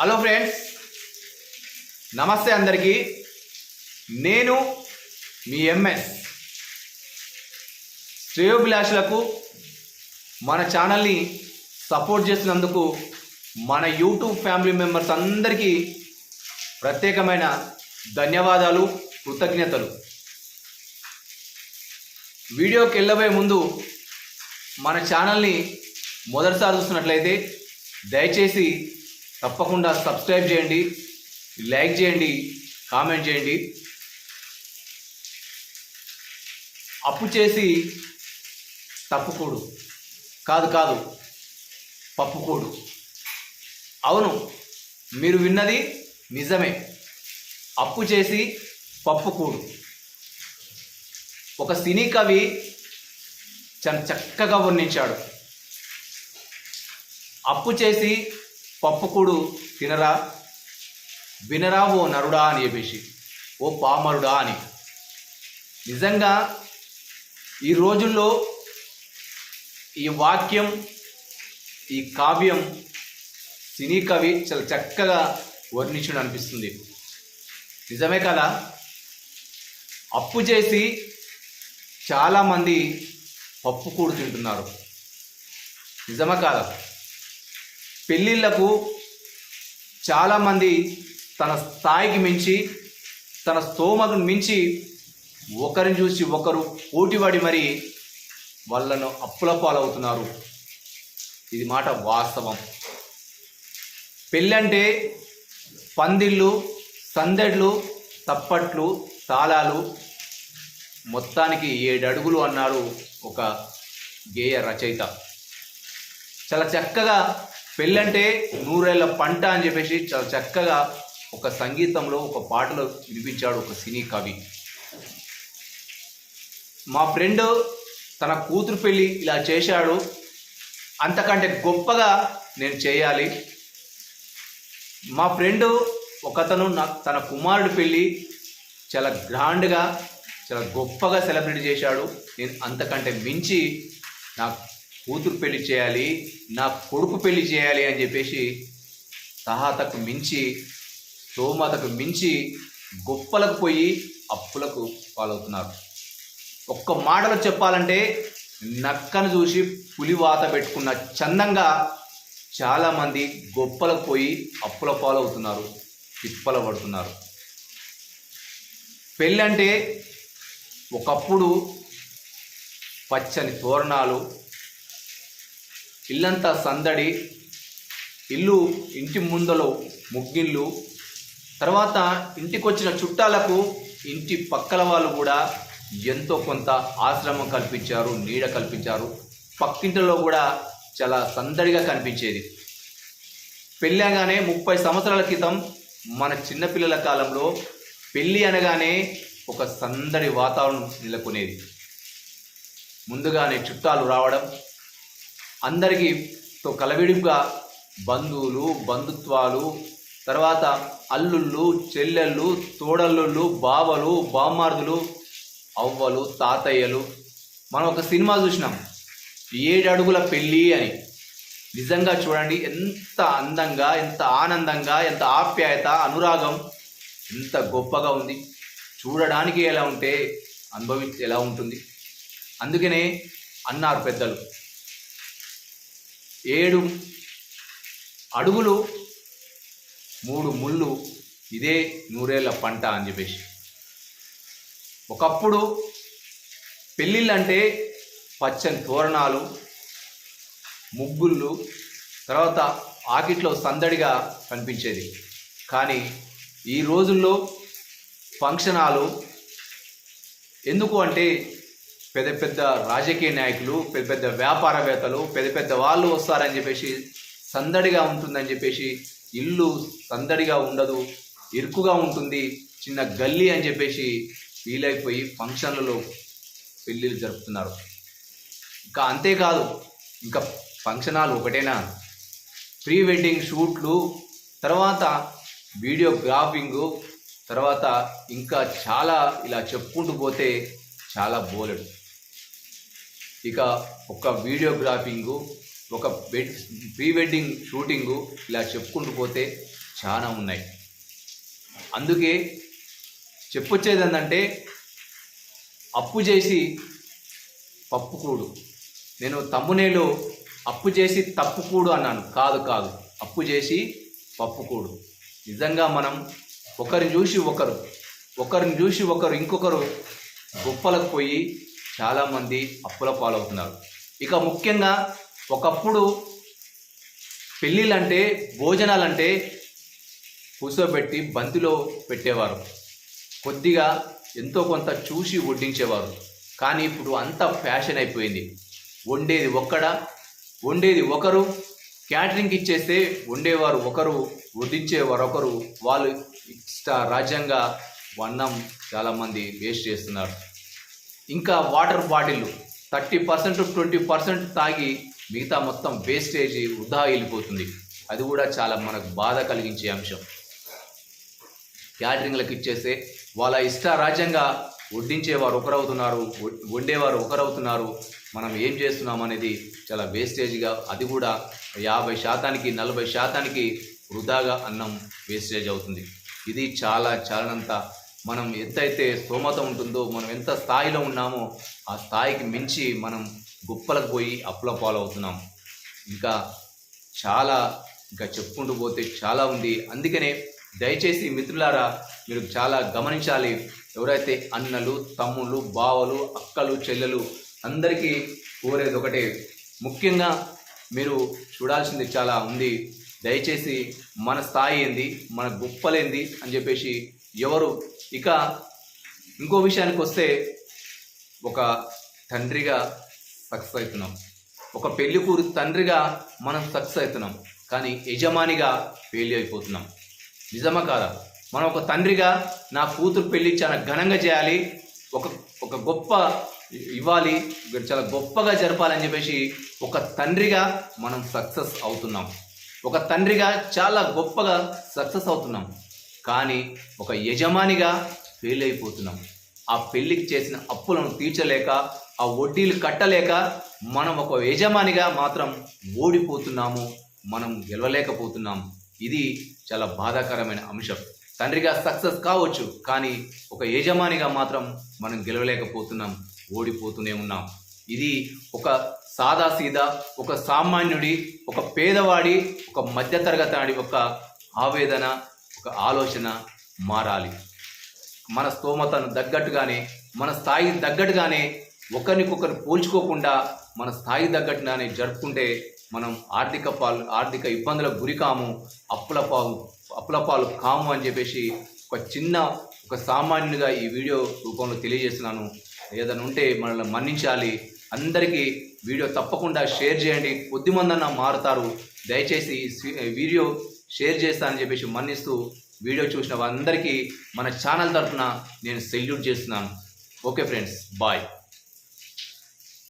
Hello friends నమస్తే అందరికీ. నేను మీ ఎంఎస్. శ్రేయోభిలాషులకు మన ఛానల్ని సపోర్ట్ చేసినందుకు మన యూట్యూబ్ ఫ్యామిలీ మెంబర్స్ అందరికీ ప్రత్యేకమైన ధన్యవాదాలు కృతజ్ఞతలు. వీడియోకి వెళ్ళబోయే ముందు మన ఛానల్ని మొదటిసారి చూస్తున్నట్లయితే దయచేసి తప్పకుండా సబ్స్క్రైబ్ చేయండి లైక్ చేయండి కామెంట్ చేయండి. అప్పు చేసి తప్పుకోడు కాదు కాదు పప్పుకోడు అవును మీరు విన్నది నిజమే. అప్పు చేసి పప్పుకోడు ఒక సినీ కవి చాలా చక్కగా వర్ణించాడు. అప్పు చేసి పప్పుకుడు తినరా? వినరా ఓ నరుడా అని చెప్పేసి ఓ పామరుడా అని. నిజంగా ఈ రోజుల్లో ఈ వాక్యం ఈ కావ్యం సినీ కవి చాలా చక్కగా వర్ణించడం అనిపిస్తుంది. నిజమే కదా? అప్పు చేసి చాలామంది పప్పు కూడు తింటున్నారు. నిజమే కాదా? పెళ్ళిళ్ళకు చాలామంది తన స్థాయికి మించి తన స్తోమకు మించి ఒకరిని చూసి ఒకరు పోటీపడి మరి వాళ్ళను అప్పుల పాలవుతున్నారు ఇది మాట వాస్తవం. పెళ్ళంటే పందిళ్ళు సందెడ్లు తప్పట్లు తాళాలు మొత్తానికి ఏడు అడుగులు అన్నాడు ఒక గేయ రచయిత. చాలా చక్కగా పెళ్ళంటే నూరేళ్ళ పంట అని చెప్పేసి చాలా చక్కగా ఒక సంగీతంలో ఒక పాటలో వినిపించాడు ఒక సినీ కవి. మా ఫ్రెండ్ తన కూతురు పెళ్ళి ఇలా చేశాడు. అంతకంటే గొప్పగా నేను చేయాలి. మా ఫ్రెండ్ ఒకతను నా తన కుమారుడు పెళ్ళి చాలా గ్రాండ్గా చాలా గొప్పగా సెలబ్రేట్ చేశాడు. నేను అంతకంటే మించి నా కూతురు పెళ్ళి చేయాలి నా కొడుకు పెళ్ళి చేయాలి అని చెప్పేసి సహాతకు మించి స్తోమతకు మించి గొప్పలకు పోయి అప్పులకు పాలవుతున్నారు. ఒక్క మాటలో చెప్పాలంటే నక్కను చూసి పులివాత పెట్టుకున్న చందంగా చాలామంది గొప్పలకు పోయి అప్పుల పాలవుతున్నారు తిప్పల పడుతున్నారు. పెళ్ళంటే ఒకప్పుడు పచ్చని తోరణాలు ఇల్లంతా సందడి ఇల్లు ఇంటి ముందలో ముగ్గిళ్ళు తర్వాత ఇంటికి వచ్చిన చుట్టాలకు ఇంటి పక్కల వాళ్ళు కూడా ఎంతో కొంత ఆశ్రమం కల్పించారు నీడ కల్పించారు. పక్కింటిలో కూడా చాలా సందడిగా కనిపించేది. పెళ్ళి ముప్పై సంవత్సరాల క్రితం మన చిన్నపిల్లల కాలంలో పెళ్ళి అనగానే ఒక సందడి వాతావరణం నెలకొనేది. ముందుగానే చుట్టాలు రావడం అందరికీ తో కలవిడిగా బంధువులు బంధుత్వాలు తర్వాత అల్లుళ్ళు చెల్లెళ్ళు తోడల్లుళ్ళు బావలు బామ్మార్దులు అవ్వలు తాతయ్యలు. మనం ఒక సినిమా చూసినాం. ఏడు అడుగుల పెళ్ళి అని. నిజంగా చూడండి ఎంత అందంగా ఎంత ఆనందంగా ఎంత ఆప్యాయత అనురాగం ఎంత గొప్పగా ఉంది. చూడడానికి ఎలా ఉంటే అనుభవి ఎలా ఉంటుంది. అందుకనే అన్నారు పెద్దలు. ఏడు అడుగులు మూడు ముళ్ళు ఇదే నూరేళ్ళ పంట అని చెప్పేసి. ఒకప్పుడు పెళ్ళిళ్ళంటే పచ్చని తోరణాలు ముగ్గుళ్ళు తర్వాత ఆకిట్లో సందడిగా కనిపించేది. కానీ ఈ రోజుల్లో ఫంక్షన్ హాలు ఎందుకు అంటే పెద్ద పెద్ద రాజకీయ నాయకులు పెద్ద పెద్ద వ్యాపారవేత్తలు పెద్ద పెద్ద వాళ్ళు వస్తారని చెప్పేసి సందడిగా ఉంటుందని చెప్పేసి ఇల్లు సందడిగా ఉండదు ఇరుకుగా ఉంటుంది చిన్న గల్లీ అని చెప్పేసి వీలైపోయి ఫంక్షన్లలో పెళ్ళిళ్ళు జరుపుతున్నారు. ఇంకా అంతేకాదు ఇంకా ఫంక్షన్ హాల్ ఒకటేనా? ప్రీ వెడ్డింగ్ షూట్లు తర్వాత వీడియోగ్రాఫింగు తర్వాత ఇంకా చాలా ఇలా చెప్పుకుంటూ పోతే చాలా బోలెడు. ఇక ఒక వీడియోగ్రాఫింగు ఒక వెడ్ ప్రీ వెడ్డింగ్ షూటింగు ఇలా చెప్పుకుంటూ పోతే చాలా ఉన్నాయి. అందుకే చెప్పొచ్చేది ఏంటంటే అప్పు చేసి పప్పుకూడు నేను తమ్మునేలో అప్పు చేసి తప్పుకూడు అన్నాను. కాదు కాదు. అప్పు చేసి పప్పుకూడు నిజంగా మనం ఒకరిని చూసి ఒకరు ఒకరిని చూసి ఒకరు ఇంకొకరు గొప్పలకు పోయి చాలామంది అప్పుల పాలవుతున్నారు. ఇక ముఖ్యంగా ఒకప్పుడు పెళ్ళిళ్ళంటే భోజనాలంటే కూర్చోబెట్టి బంతిలో పెట్టేవారు. కొద్దిగా ఎంతో కొంత చూసి వడ్డించేవారు. కానీ ఇప్పుడు అంత ఫ్యాషన్ అయిపోయింది. వండేది ఒక్కడ వండేది ఒకరు. క్యాటరింగ్ ఇచ్చేస్తే వండేవారు ఒకరు వడ్డించేవారు ఒకరు. వాళ్ళు ఇష్ట రాజ్యంగా అన్నం చాలామంది వేస్ట్ చేస్తున్నారు. ఇంకా water bottle thirty percent twenty percent తాగి మిగతా మొత్తం వేస్టేజ్ వృధా వెళ్ళిపోతుంది అది కూడా చాలా మనకు బాధ కలిగించే అంశం. క్యాటరింగ్లకు ఇచ్చేస్తే వాళ్ళ ఇష్ట రాజ్యంగా వడ్డించేవారు ఒకరవుతున్నారు వండేవారు ఒకరవుతున్నారు. మనం ఏం చేస్తున్నాం అనేది చాలా వేస్టేజ్గా అది కూడా యాభై శాతానికి నలభై శాతానికి వృధాగా అన్నం వేస్టేజ్ అవుతుంది. ఇది చాలా చాలనంత మనం ఎంతైతే స్తోమత ఉంటుందో మనం ఎంత స్థాయిలో ఉన్నామో ఆ స్థాయికి మించి మనం గుప్పలకు పోయి అప్పుల పాలవుతున్నాం. ఇంకా చాలా ఇంకా చెప్పుకుంటూ పోతే చాలా ఉంది. అందుకనే దయచేసి మిత్రులారా మీరు చాలా గమనించాలి. ఎవరైతే అన్నలు తమ్ముళ్ళు బావలు అక్కలు చెల్లెలు అందరికీ కోరేది ఒకటే. ముఖ్యంగా మీరు చూడాల్సింది చాలా ఉంది. దయచేసి మన స్థాయి ఏంది మన గుప్పలేంది అని చెప్పేసి ఎవరు ఇక ఇంకో విషయానికి వస్తే ఒక తండ్రిగా సక్సెస్ అవుతున్నాం. ఒక పెళ్ళి కూరు తండ్రిగా మనం సక్సెస్ అవుతున్నాం. కానీ యజమానిగా ఫెయిల్ అయిపోతున్నాం. నిజమా కాదా? మనం ఒక తండ్రిగా నా కూతురు పెళ్ళి చాలా ఘనంగా చేయాలి ఒక ఒక గొప్ప ఇవ్వాలి చాలా గొప్పగా జరపాలని చెప్పేసి ఒక తండ్రిగా మనం సక్సెస్ అవుతున్నాం. ఒక తండ్రిగా చాలా గొప్పగా సక్సెస్ అవుతున్నాం. కానీ ఒక యజమానిగా ఫెయిల్ అయిపోతున్నాం ఆ పెళ్ళికి చేసిన అప్పులను తీర్చలేక ఆ వడ్డీలు కట్టలేక మనం ఒక యజమానిగా మాత్రం ఓడిపోతున్నాము మనం గెలవలేకపోతున్నాం. ఇది చాలా బాధాకరమైన అంశం. తండ్రిగా సక్సెస్ కావచ్చు కానీ ఒక యజమానిగా మాత్రం మనం గెలవలేకపోతున్నాం ఓడిపోతూనే ఉన్నాం. ఇది ఒక సాదా సీదా ఒక సామాన్యుడి ఒక పేదవాడి ఒక మధ్యతరగతి ఒక ఆవేదన ఆలోచన మారాలి. మన స్తోమతను తగ్గట్టుగానే మన స్థాయి తగ్గట్టుగానే ఒకరికొకరు పోల్చుకోకుండా మన స్థాయి తగ్గట్టుగానే జరుపుకుంటే మనం ఆర్థిక పాలు ఆర్థిక ఇబ్బందులకు గురికాము అప్పుల పాలు అప్పుల పాలు కాము అని చెప్పేసి ఒక చిన్న ఒక సామాన్యునిగా ఈ వీడియో రూపంలో తెలియజేస్తున్నాను. ఏదైనా ఉంటే మనల్ని మన్నించాలి. అందరికీ వీడియో తప్పకుండా షేర్ చేయండి. కొద్దిమందన్న మారుతారు. దయచేసి ఈ వీడియో షేర్ చేస్తానని చెప్పేసి మన్నిస్తూ వీడియో చూసిన వారందరికీ మన ఛానల్ తరఫున నేను సెల్యూట్ చేస్తున్నాను. Okay friends bye.